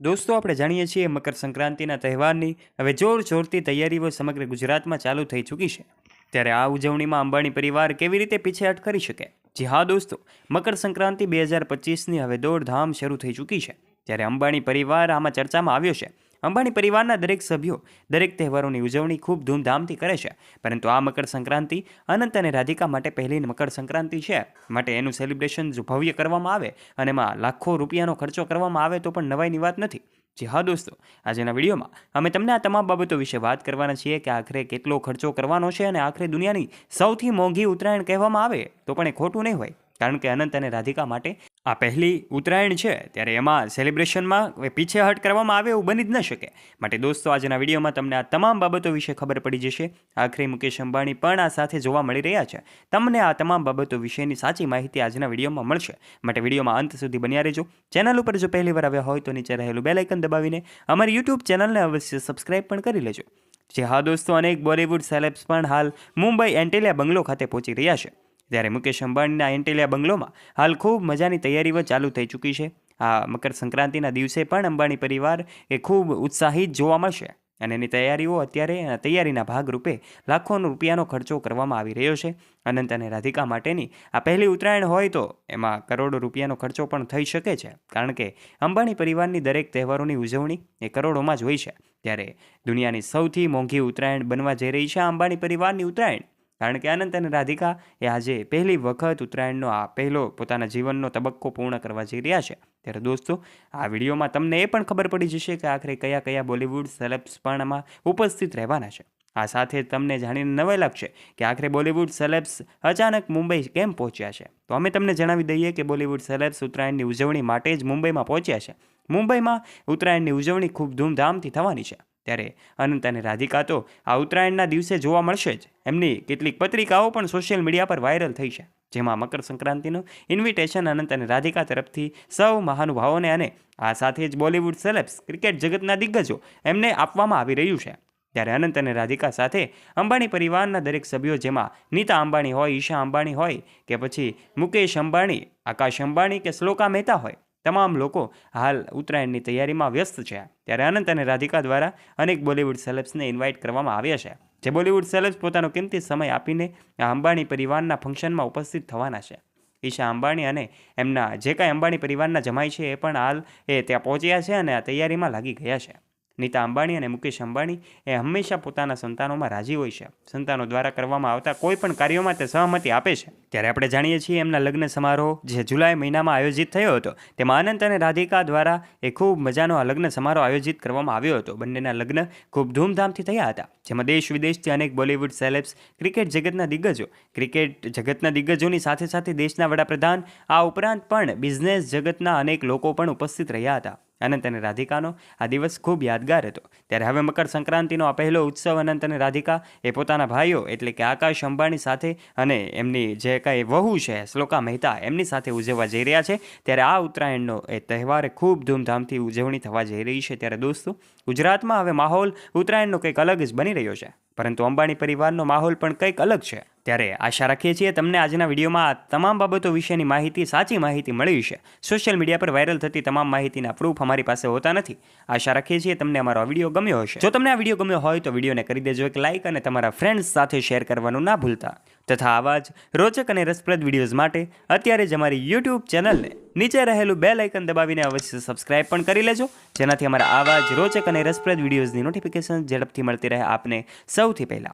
દોસ્તો, આપણે જાણીએ છીએ મકર સંક્રાંતિના તહેવારની હવે જોર જોરથી તૈયારીઓ સમગ્ર ગુજરાતમાં ચાલુ થઈ ચૂકી છે. ત્યારે આ ઉજવણીમાં અંબાણી પરિવાર કેવી રીતે પીછેહટ કરી શકે? જી હા, દોસ્તો, મકર સંક્રાંતિ બે હજાર પચીસની હવે દોડધામ શરૂ થઈ ચૂકી છે. ત્યારે અંબાણી પરિવાર આમાં ચર્ચામાં આવ્યો છે. અંબાણી પરિવારના દરેક સભ્યો દરેક તહેવારોની ઉજવણી ખૂબ ધૂમધામથી કરે છે. પરંતુ આ મકર સંક્રાંતિ અનંત અને રાધિકા માટે પહેલી મકર સંક્રાંતિ છે. માટે એનું સેલિબ્રેશન જો ભવ્ય કરવામાં આવે અને એમાં લાખો રૂપિયાનો ખર્ચો કરવામાં આવે તો પણ નવાઈની વાત નથી. જી હા દોસ્તો, આજના વિડીયોમાં અમે તમને આ તમામ બાબતો વિશે વાત કરવાના છીએ કે આખરે કેટલો ખર્ચો કરવાનો છે અને આખરે દુનિયાની સૌથી મોંઘી ઉત્તરાયણ કહેવામાં આવે તો પણ એ ખોટું નહીં હોય. કારણ કે અનંત અને રાધિકા માટે આ પહેલી ઉત્તરાયણ છે, ત્યારે એમાં સેલિબ્રેશનમાં પીછેહટ કરવામાં આવે એવું બની જ ન શકે. માટે દોસ્તો, આજના વિડીયોમાં તમને આ તમામ બાબતો વિશે ખબર પડી જશે. આખરે મુકેશ અંબાણી પણ આ સાથે જોવા મળી રહ્યા છે. તમને આ તમામ બાબતો વિશેની સાચી માહિતી આજના વિડીયોમાં મળશે. માટે વિડીયોમાં અંત સુધી બન્યા રહેજો. ચેનલ ઉપર જો પહેલી વાર આવ્યા હોય તો નીચે રહેલું બેલાઇકન દબાવીને અમારી યુટ્યુબ ચેનલને અવશ્ય સબસ્ક્રાઇબ પણ કરી લેજો. જે હા દોસ્તો, અનેક બોલિવૂડ સેલેબ્સ પણ હાલ મુંબઈ એન્ટેલિયા બંગલો ખાતે પહોંચી રહ્યા છે. ત્યારે મુકેશ અંબાણીના એન્ટેલિયા બંગલોમાં હાલ ખૂબ મજાની તૈયારીઓ ચાલુ થઈ ચૂકી છે. આ મકર સંક્રાંતિના દિવસે પણ અંબાણી પરિવાર એ ખૂબ ઉત્સાહિત જોવા મળશે અને એની તૈયારીઓ અત્યારે તૈયારીના ભાગરૂપે લાખોનો રૂપિયાનો ખર્ચો કરવામાં આવી રહ્યો છે. અનંત અને રાધિકા માટેની આ પહેલી ઉત્તરાયણ હોય તો એમાં કરોડો રૂપિયાનો ખર્ચો પણ થઈ શકે છે. કારણ કે અંબાણી પરિવારની દરેક તહેવારોની ઉજવણી એ કરોડોમાં જ હોય છે. ત્યારે દુનિયાની સૌથી મોંઘી ઉત્તરાયણ બનવા જઈ રહી છે અંબાણી પરિવારની ઉત્તરાયણ. કારણ કે અનંત અને રાધિકા એ આજે પહેલી વખત ઉત્તરાયણનો આ પહેલો પોતાના જીવનનો તબક્કો પૂર્ણ કરવા જઈ રહ્યા છે. ત્યારે દોસ્તો, આ વિડીયોમાં તમને એ પણ ખબર પડી જશે કે આખરે કયા કયા બોલિવૂડ સેલેબ્સ પણ આમાં ઉપસ્થિત રહેવાના છે. આ સાથે તમને જાણીને નવાઈ લાગશે કે આખરે બોલિવૂડ સેલેબ્સ અચાનક મુંબઈ કેમ પહોંચ્યા છે. તો અમે તમને જણાવી દઈએ કે બોલિવૂડ સેલેબ્સ ઉત્તરાયણની ઉજવણી માટે જ મુંબઈમાં પહોંચ્યા છે. મુંબઈમાં ઉત્તરાયણની ઉજવણી ખૂબ ધૂમધામથી થવાની છે. ત્યારે અનંત અને રાધિકા તો આ ઉત્તરાયણના દિવસે જોવા મળશે જ. એમની કેટલીક પત્રિકાઓ પણ સોશિયલ મીડિયા પર વાયરલ થઈ છે. જેમાં મકર સંક્રાંતિનું ઇન્વિટેશન અનંત અને રાધિકા તરફથી સૌ મહાનુભાવોને અને આ સાથે જ બોલિવૂડ સેલેબ્સ ક્રિકેટ જગતના દિગ્ગજો એમને આપવામાં આવી રહ્યું છે. ત્યારે અનંત અને રાધિકા સાથે અંબાણી પરિવારના દરેક સભ્યો જેમાં નીતા અંબાણી હોય, ઈશા અંબાણી હોય કે પછી મુકેશ અંબાણી, આકાશ અંબાણી કે શ્લોકા મહેતા હોય તમામ લોકો હાલ ઉત્તરાયણની તૈયારીમાં વ્યસ્ત છે. ત્યારે અનંત અને રાધિકા દ્વારા અનેક બોલિવૂડ સેલેબ્સને ઇન્વાઇટ કરવામાં આવ્યા છે. જે બોલિવૂડ સેલેબ્સ પોતાનો કિંમતી સમય આપીને અંબાણી પરિવારના ફંક્શનમાં ઉપસ્થિત થવાના છે. ઈશા અંબાણી અને એમના જે કાંઈ અંબાણી પરિવારના જમાઈ છે એ પણ હાલ એ ત્યાં પહોંચ્યા છે અને આ તૈયારીમાં લાગી ગયા છે. નીતા અંબાણી અને મુકેશ અંબાણી એ હંમેશા પોતાના સંતાનોમાં રાજી હોય છે. સંતાનો દ્વારા કરવામાં આવતા કોઈ પણ કાર્યોમાં તે સહમતિ આપે છે. ત્યારે આપણે જાણીએ છીએ એમના લગ્ન સમારોહ જે જુલાઈ મહિનામાં આયોજિત થયો હતો. તેમાં અનંત અને રાધિકા દ્વારા એ ખૂબ મજાનો આ લગ્ન સમારોહ આયોજિત કરવામાં આવ્યો હતો. બંનેના લગ્ન ખૂબ ધૂમધામથી થયા હતા. જેમાં દેશ વિદેશથી અનેક બોલિવૂડ સેલેબ્સ, ક્રિકેટ જગતના દિગ્ગજો, ક્રિકેટ જગતના દિગ્ગજોની સાથે સાથે દેશના વડાપ્રધાન, આ ઉપરાંત પણ બિઝનેસ જગતના અનેક લોકો પણ ઉપસ્થિત રહ્યા હતા. અનંત અને રાધિકાનો આ દિવસ ખૂબ યાદગાર હતો. ત્યારે હવે મકર સંક્રાંતિનો આ પહેલો ઉત્સવ અનંત અને રાધિકા એ પોતાના ભાઈઓ એટલે કે આકાશ અંબાણી સાથે અને એમની જે કાંઈ વહુ છે, શ્લોકા મહેતા, એમની સાથે ઉજવવા જઈ રહ્યા છે. ત્યારે આ ઉત્તરાયણનો એ તહેવાર ખૂબ ધૂમધામથી ઉજવણી થવા જઈ રહી છે. ત્યારે દોસ્તો, ગુજરાતમાં હવે માહોલ ઉત્તરાયણનો કંઈક અલગ જ બની રહ્યો છે. પરંતુ અંબાણી પરિવારનો માહોલ પણ કંઈક અલગ છે. ત્યારે આશા રાખીએ છીએ તમને આજના વિડીયોમાં તમામ બાબતો વિશેની માહિતી, સાચી માહિતી મળી છે. સોશિયલ મીડિયા પર વાયરલ થતી તમામ માહિતીના પ્રૂફ અમારી પાસે હોતા નથી. આશા રાખીએ છીએ તમને અમારો આ વીડિયો ગમ્યો હશે. જો તમને આ વીડિયો ગમ્યો હોય તો વિડીયોને કરી દેજો એક લાઇક અને તમારા ફ્રેન્ડ્સ સાથે શેર કરવાનું ના ભૂલતા. તથા આવા જ રોચક અને રસપ્રદ વિડીયોઝ માટે અત્યારે જ અમારી યુટ્યુબ ચેનલને નીચે રહેલું બે લાઇકન દબાવીને અવશ્ય સબસ્ક્રાઇબ પણ કરી લેજો. જેનાથી અમારા આવા જ રોચક અને રસપ્રદ વિડીયોઝની નોટિફિકેશન ઝડપથી મળતી રહે આપને સૌથી પહેલાં.